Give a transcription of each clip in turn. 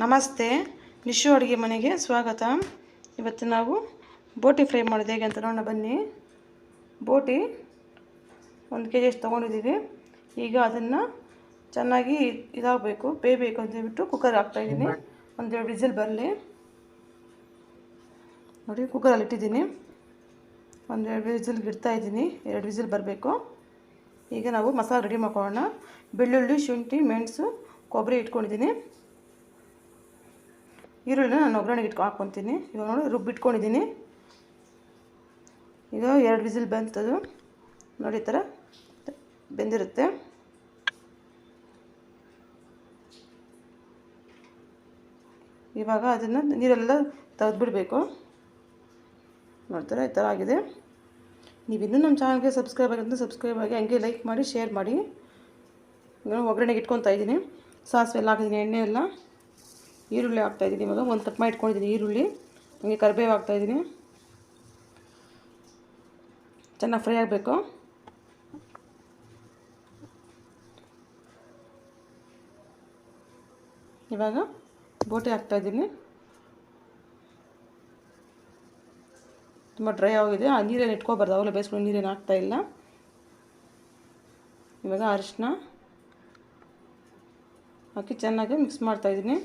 ನಮಸ್ತೆ, ನಿಶು ಅಡುಗೆ ಮನೆಗೆ ಸ್ವಾಗತ. ಇವತ್ತು ನಾವು ಬೋಟಿ ಫ್ರೈ ಮಾಡೋದು ಹೇಗೆ ಅಂತ ನೋಡೋಣ, ಬನ್ನಿ. ಬೋಟಿ ಒಂದು ಕೆ ಜಿ ಎಷ್ಟು ತೊಗೊಂಡಿದ್ದೀವಿ. ಈಗ ಅದನ್ನು ಚೆನ್ನಾಗಿ ಇದಾಗಬೇಕು, ಬೇಯಬೇಕು ಅಂತ ಹೇಳ್ಬಿಟ್ಟು ಕುಕ್ಕರ್ ಹಾಕ್ತಾಯಿದ್ದೀನಿ ಒಂದೆರಡು ವಿಸಿಲ್ ಬರಲಿ. ನೋಡಿ ಕುಕ್ಕರಲ್ಲಿ ಇಟ್ಟಿದ್ದೀನಿ. ಒಂದೆರಡು ವಿಸಿಲ್ಗೆ ಇಡ್ತಾ ಇದ್ದೀನಿ, ಎರಡು ವಿಸಿಲ್ ಬರಬೇಕು. ಈಗ ನಾವು ಮಸಾಲೆ ರೆಡಿ ಮಾಡ್ಕೊಳ್ಳೋಣ. ಬೆಳ್ಳುಳ್ಳಿ, ಶುಂಠಿ, ಮೆಣಸು, ಕೊಬ್ಬರಿ ಇಟ್ಕೊಂಡಿದ್ದೀನಿ. ಈರುಳ್ಳಿನ ನಾನು ಒಗ್ಗರಣೆಗೆ ಇಟ್ಕೊ ಹಾಕ್ಕೊತೀನಿ. ಇವಾಗ ನೋಡಿ ರುಬ್ಬಿಟ್ಕೊಂಡಿದ್ದೀನಿ ಈಗ ಎರಡು ವಿಸಿಲ್ ಬಂತದು. ನೋಡಿ ಈ ಥರ ಬೆಂದಿರುತ್ತೆ. ಇವಾಗ ಅದನ್ನು ನೀರೆಲ್ಲ ತೆಗೆದ್ಬಿಡಬೇಕು. ನೋಡ್ತಾರೆ? ಈ ಥರ ಆಗಿದೆ. ನೀವು ಇನ್ನೂ ನಮ್ಮ ಚಾನಲ್ಗೆ ಸಬ್ಸ್ಕ್ರೈಬ್ ಆಗಿದ್ರೆ ಸಬ್ಸ್ಕ್ರೈಬ್ ಆಗಿ, ಹಂಗೆ ಲೈಕ್ ಮಾಡಿ, ಶೇರ್ ಮಾಡಿ. ಒಗ್ಗರಣೆಗೆ ಇಟ್ಕೊತಾ ಇದ್ದೀನಿ. ಸಾಸಿವೆ ಎಲ್ಲ ಹಾಕಿದ್ದೀನಿ, ಎಣ್ಣೆ ಎಲ್ಲ. ಈರುಳ್ಳಿ ಹಾಕ್ತಾಯಿದ್ದೀನಿ ಇವಾಗ. ಒಂದು ತಪ್ಪು ಇಟ್ಕೊಂಡಿದ್ದೀನಿ ಈರುಳ್ಳಿ. ಹಂಗೆ ಕರಿಬೇವು ಹಾಕ್ತಾಯಿದ್ದೀನಿ ಚೆನ್ನಾಗಿ ಫ್ರೈ ಆಗಬೇಕು. ಇವಾಗ ಬೋಟಿ ಹಾಕ್ತಾಯಿದ್ದೀನಿ ತುಂಬ ಡ್ರೈ ಆಗಿದೆ. ಆ ನೀರೇನು ಇಟ್ಕೋಬಾರ್ದು. ಅವಾಗಲೇ ಬೇಯಿಸ್ಕೊಂಡು ನೀರೇನು ಹಾಕ್ತಾಯಿಲ್ಲ ಇವಾಗ ಅರಿಶಿನ ಹಾಕಿ ಚೆನ್ನಾಗಿ ಮಿಕ್ಸ್ ಮಾಡ್ತಾಯಿದ್ದೀನಿ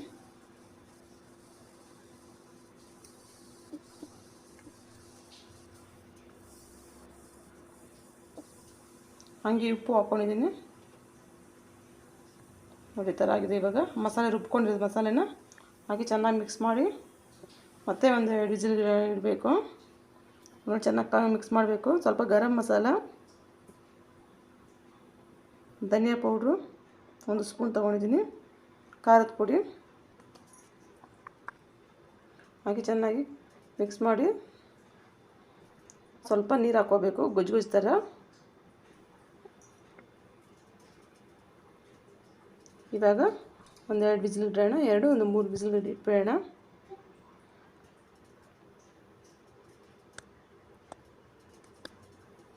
ಹಂಗೆ ಉಪ್ಪು ಹಾಕ್ಕೊಂಡಿದ್ದೀನಿ ನೋಡಿ ಥರ ಆಗಿದೆ ಇವಾಗ. ಮಸಾಲೆ ರುಬ್ಕೊಂಡಿರೋದು ಮಸಾಲೆನ ಹಾಕಿ ಚೆನ್ನಾಗಿ ಮಿಕ್ಸ್ ಮಾಡಿ, ಮತ್ತೆ ಒಂದು ಎರಡು ವಿಜಿಲ್ ಇಡಬೇಕು. ನೋಡಿ, ಚೆನ್ನಾಗಿ ಮಿಕ್ಸ್ ಮಾಡಬೇಕು. ಸ್ವಲ್ಪ ಗರಂ ಮಸಾಲ, ಧನಿಯಾ ಪೌಡ್ರು, ಒಂದು ಸ್ಪೂನ್ ತೊಗೊಂಡಿದ್ದೀನಿ, ಖಾರದ ಪುಡಿ. ಹಾಗೆ ಚೆನ್ನಾಗಿ ಮಿಕ್ಸ್ ಮಾಡಿ, ಸ್ವಲ್ಪ ನೀರು ಹಾಕ್ಕೋಬೇಕು, ಗೊಜ್ಜು ಗೊಜ್ಜು ಥರ. ಇವಾಗ ಒಂದೆರಡು ಬಿಸಿಲು ಇಡೋಣ, ಎರಡು, ಒಂದು ಮೂರು ಬಿಸಿಲು ಇಟ್ಬಿಡೋಣ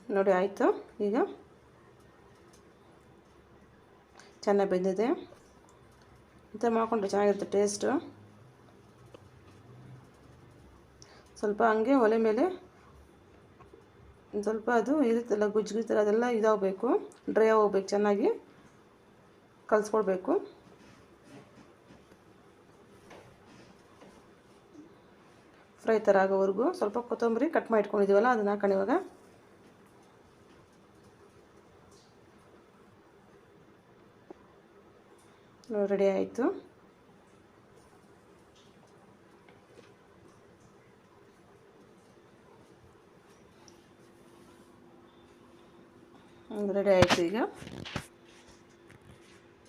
ನೋಡಿ, ಆಯಿತು. ಈಗ ಚೆನ್ನಾಗಿ ಬೆಂದಿದೆ. ಇಂಥ ಮಾಡಿಕೊಂಡ್ರೆ? ಚೆನ್ನಾಗಿರುತ್ತೆ ಟೇಸ್ಟು. ಸ್ವಲ್ಪ ಹಂಗೆ ಒಲೆ ಮೇಲೆ ಸ್ವಲ್ಪ ಅದು ಇರುತ್ತಲ್ಲ ಗುಜ್ಜು ಗುಜ್ಜು ಅದೆಲ್ಲ ಇದಾಗಬೇಕು. ಡ್ರೈ ಆಗೋಗ್ಬೇಕು ಚೆನ್ನಾಗಿ. ಕಲಿಸ್ಕೊಡ್ಬೇಕು. ಫ್ರೈ ಥರ ಆಗೋವರೆಗೂ ಸ್ವಲ್ಪ ಕೊತ್ತಂಬರಿ ಕಟ್ ಮಾಡಿ ಇಟ್ಕೊಂಡಿದ್ದೀವಲ್ಲ ಅದನ್ನು ಹಾಕೊಂಡು ಇವಾಗ. ರೆಡಿ ಆಯಿತು. ರೆಡಿ ಆಯಿತು ಈಗ.